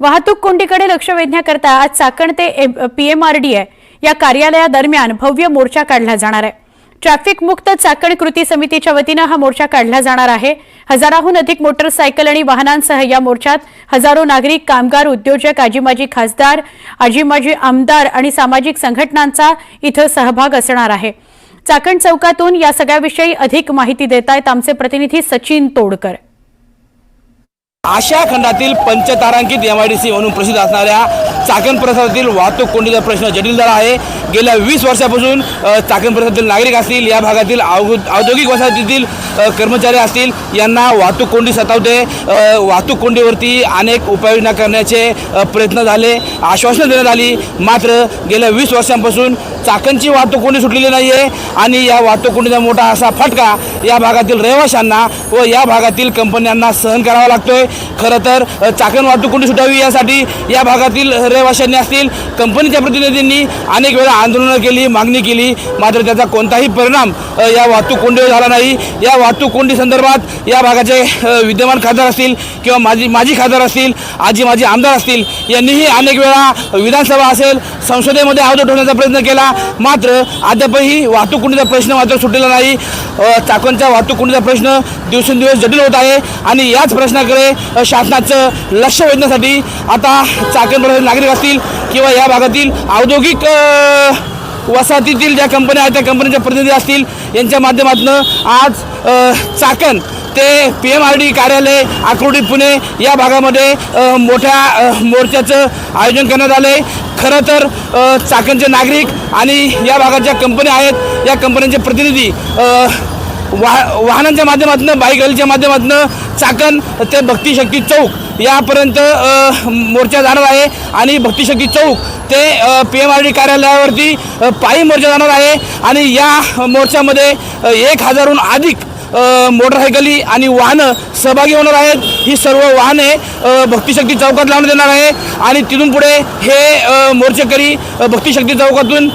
वाहतूक कोंडीकडे लक्ष वेधण्याकरता आज चाकण ते पीएमआरडीए या कार्यालयादरम्यान भव्य मोर्चा काढला जाणार आहे. ट्रॅफिक मुक्त चाकण कृती समितीच्या वतीनं हा मोर्चा काढला जाणार आहे. हजाराहून अधिक मोटरसायकल आणि वाहनांसह या मोर्चात हजारो नागरिक कामगार उद्योजक आजीमाजी खासदार आजीमाजी आमदार आणि सामाजिक संघटनांचा इथं सहभाग असणार आहे. चाकण चौकातून या सगळ्याविषयी अधिक माहिती देत आहेत आमचे प्रतिनिधी सचिन तोडकर. आशिया खंडातील पंचतारांकित एम आय डी सी म्हणून प्रसिद्ध असणाऱ्या चाकण परिसरातील वाहतूक कोंडीचा प्रश्न जटिल झाला आहे. गेल्या वीस वर्षापासून चाकण परिसरातील नागरिक असतील या भागातील औद्योगिक वसाहतीतील कर्मचारी असतील यांना वाहतूक कोंडी सतावते. वाहतूक कोंडीवरती अनेक उपाययोजना करण्याचे प्रयत्न झाले आश्वासनं देण्यात आली. मात्र गेल्या वीस वर्षांपासून चाकणची वाहतूक कोंडी सुटलेली नाही आहे आणि या वाहतूक कोंडीचा मोठा असा फटका या भागातील रहिवाशांना व या भागातील कंपन्यांना सहन करावा लागतोय. खरं तर चाकण वाहतूक कोंडी सुटावी यासाठी या भागातील रहिवाशांनी असतील कंपनीच्या प्रतिनिधींनी अनेक वेळा आंदोलनं केली मागणी केली. मात्र त्याचा कोणताही परिणाम या वाहतूक कोंडीवर झाला नाही. या वाहतूक कोंडी संदर्भात या भागाचे विद्यमान खासदार असतील किंवा माझी माजी खासदार असतील आजी माजी आमदार असतील यांनीही अनेक वेळा विधानसभा असेल संसदेमध्ये आवाज उठवण्याचा प्रयत्न केला. मात्र अद्यापही वाहतूक कोंडीचा प्रश्न मात्र सुटलेला नाही. चाकणच्या वाहतूक कोंडीचा प्रश्न दिवसेंदिवस जटिल होत आहे आणि याच प्रश्नाकडे शासनाचं लक्ष वेधण्यासाठी आता चाकण नागरिक असतील किंवा या भागातील औद्योगिक वसाहतीतील ज्या कंपन्या आहेत त्या कंपन्यांच्या प्रतिनिधी असतील यांच्या माध्यमातून आज चाकण ते पी एम आर डी कार्यालय आकुर्डी पुणे या भागामध्ये मोठ्या मोर्चाचं आयोजन करण्यात आलं आहे खरं तर चाकणचे नागरिक आणि या भागाच्या कंपन्या आहेत या कंपन्यांचे प्रतिनिधी वा वाहनांच्या माध्यमातून बाईक रॅलीच्या माध्यमातून चाकण ते भक्तिशक्ती चौक यापर्यंत मोर्चा जाणार आहे. आणि भक्तिशक्ती चौक ते पी एम आर डी कार्यालयावरती पायी मोर्चा जाणार आहे. आणि या मोर्चामध्ये एक हजारहून अधिक मोटरसायकली आणि वाहनं सहभागी होणार आहेत. ही सर्व वाहने भक्तिशक्ती चौकात लावण्यात येणार आहे. आणि तिथून पुढे हे मोर्चेकरी भक्तिशक्ती चौकातून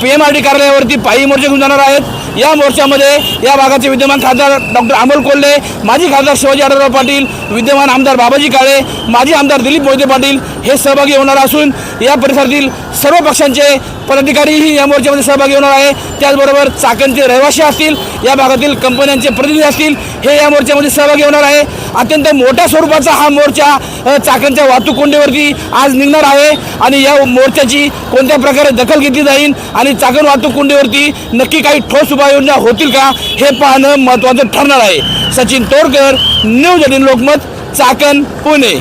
पी एम आर डी कार्यालयावरती पायी मोर्चे घेऊन जाणार आहेत. या मोर्चामध्ये या भागाचे विद्यमान खासदार डॉक्टर अमोल कोल्हे माजी खासदार शिवाजी आढळराव पाटील विद्यमान आमदार बाबाजी काळे माजी आमदार दिलीप मोहिते पाटील हे सहभागी होणार असून या परिसरातील सर्व पक्षांचे पदाधिकारीही या मोर्चामध्ये सहभागी होणार आहे. त्याचबरोबर चाकणचे रहिवासी असतील या भागातील कंपन्यांचे प्रतिनिधी असतील हे या मोर्चामध्ये सहभागी होणार आहे. अत्यंत मोठ्या स्वरूपाचा हा मोर्चा चाकणच्या वाहतूक कोंडीवरती आज निघणार आहे आणि या मोर्चाची कोणत्या प्रकारे दखल घेतली जाईल आणि चाकण वाहतूक कोंडीवरती नक्की काही ठोस उपाययोजना होतील का हे पाहणं महत्त्वाचं ठरणार आहे. Sachin Todkar news eighteen Lokmat Chakan Pune.